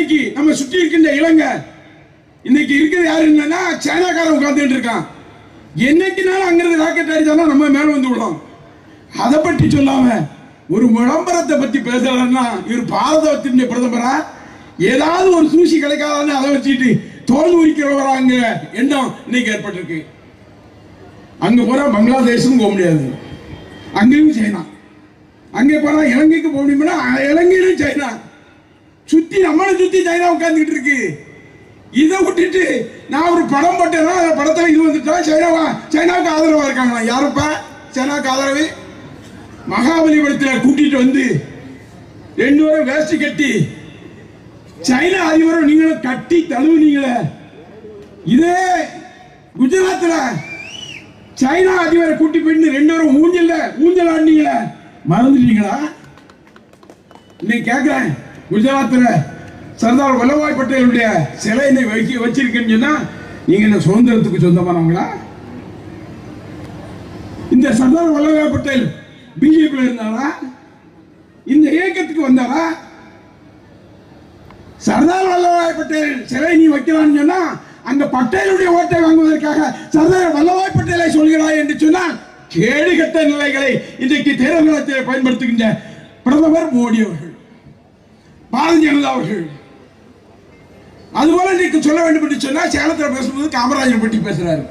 இன்னைக்கு நம்ம சுற்றி இருக்கின்ற இளங்க இன்னைக்கு இருக்கிறது யாரு என்னன்னா சைனாக்காரன் உட்கார்ந்துட்டு இருக்கான். என்னைக்குனாலும் அங்கிருந்து ராக்கெட் அடிச்சாலும் நம்ம மேல வந்து விடும் அதை பற்றி சொல்லாம ஒரு விளம்பரத்தை பத்தி பேசுறாருன்னா இவர் பாரதத்தினுடைய பிரதமரா? ஏதாவது ஒரு சூசி கிடைக்காதான்னு அதை வச்சுட்டு தோல் உரிக்கிறவராங்க எண்ணம் இன்னைக்கு ஏற்பட்டிருக்கு. அங்க போற பங்களாதேஷும் போக முடியாது. அங்கேயும் சைனா. அங்கே போனா இலங்கைக்கு போக முடியும்னா இலங்கையிலும் சைனா. சுத்தி நம்மளை சுத்தி சைனா உட்கார்ந்துகிட்டு இருக்கு. இதை விட்டுட்டு நான் ஒரு படம் போட்டேன்னா அந்த படத்தில் இது வந்துட்டா சைனாவா சைனாவுக்கு ஆதரவா இருக்காங்களா? யாருப்பா? சைனாவுக்கு ஆதரவு? மகாபலிபுரத்தில் கூட்டிட்டு வந்து ரெண்டு பேரும் வேஸ்ட் கட்டி சைனா அதிபரும் நீங்களும் கட்டி தழுவுனீங்களே இதே குஜராத்தில் சைனா அதிபரை கூட்டி போயிட்டு ரெண்டு பேரும் ஊஞ்சல்ல ஊஞ்சல் ஆடினீங்களே. மறந்துட்டீங்களா? இன்னைக்கு கேட்குறேன் குஜராத்தில் சர்தார் வல்லபாய் பட்டேலுடைய சிலை வைக்க வச்சிருக்கேன்னு சொன்னா நீங்க என்ன சுதந்திரத்துக்கு சொந்தமானவங்களா? இந்த சர்தார் வல்லபாய் பட்டேல் பிஜேபியில் இருந்தாரா? இந்த இயக்கத்துக்கு வந்தாரா? சர்தார் வல்லபாய் பட்டேல் சிலை நீ வைக்கலாம்னு சொன்னா அந்த பட்டேலுடைய ஓட்டை வாங்குவதற்காக சர்தார் வல்லபாய் பட்டேலை சொல்கிறாய் என்று சொன்னால் கேடு கட்ட நிலைகளை இன்றைக்கு தேர்தல் பயன்படுத்துகின்ற பிரதமர் மோடி அவர்கள். பாரதிய ஜனதா அவர்கள். அதுபோல இன்னைக்கு சொல்ல வேண்டும் என்று சொன்னால் சேலத்தில் பேசும்போது காமராஜர் பற்றி பேசுறாரு.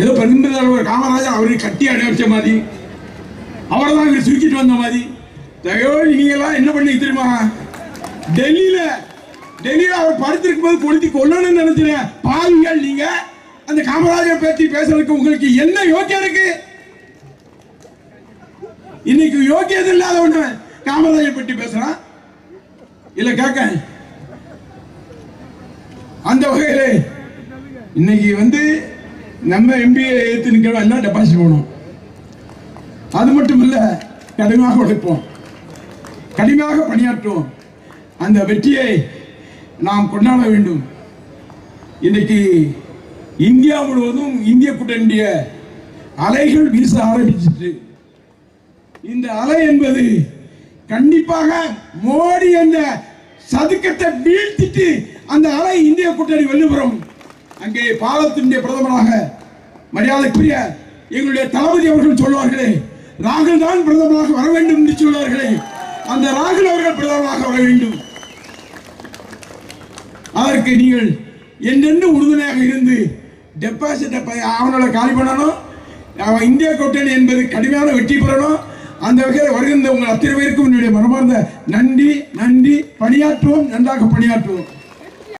ஏதோ பெருந்தலைவர் காமராஜர் அவரை கட்டி அடைவச்ச மாதிரி அவரை தான் இவர் தூக்கிட்டு வந்த மாதிரி. தயவு நீங்களாம் என்ன பண்ணி தெரியுமா? டெல்லியில டெல்லியில அவர் படுத்திருக்கும் போது கொளுத்தி கொல்லணும்னு நினைச்சிருக்கேன் பாவிகள் நீங்க அந்த காமராஜர் பற்றி பேசுறதுக்கு உங்களுக்கு என்ன யோக்கியம் இருக்கு? இன்னைக்கு யோக்கியது இல்லாத ஒன்று காமராஜர் பற்றி பேசுறான். இல்ல கேட்க அந்த வகையில இன்னைக்கு வந்து நம்ம எம்பிஏ ஏத்து நிற்கிறோம் எல்லாம் டெபாசிட் போகணும் அது மட்டும் இல்ல கடுமையாக உழைப்போம். கடுமையாக பணியாற்றுவோம். அந்த வெற்றியை நாம் கொண்டாட வேண்டும். இன்னைக்கு இந்தியா முழுவதும் இந்திய கூட்டணிய அலைகள் வீச ஆரம்பிச்சிட்டு. இந்த அலை என்பது கண்டிப்பாக மோடி என்ற சதுக்கத்தை வீழ்த்திட்டு அந்த அலை இந்திய கூட்டணி வெள்ளுபுறம் அங்கே பாலத்தினுடைய பிரதமராக மரியாதைக்குரிய எங்களுடைய தளபதி அவர்கள் சொல்வார்களே ராகுல் தான் பிரதமராக வர வேண்டும் என்று சொல்வார்களே அந்த ராகுல் அவர்கள் பிரதமராக வர வேண்டும். அதற்கு நீங்கள் என்னென்ன உறுதுணையாக இருந்து டெபாசிட் அவனோட காலி பண்ணணும் அவன் இந்திய கூட்டணி என்பது கடுமையான வெற்றி பெறணும் அந்த வகையில் வருகின்ற உங்கள் அத்தனை பேருக்கும் என்னுடைய மனமார்ந்த நன்றி நன்றி. பணியாற்றுவோம் நன்றாக பணியாற்றுவோம்.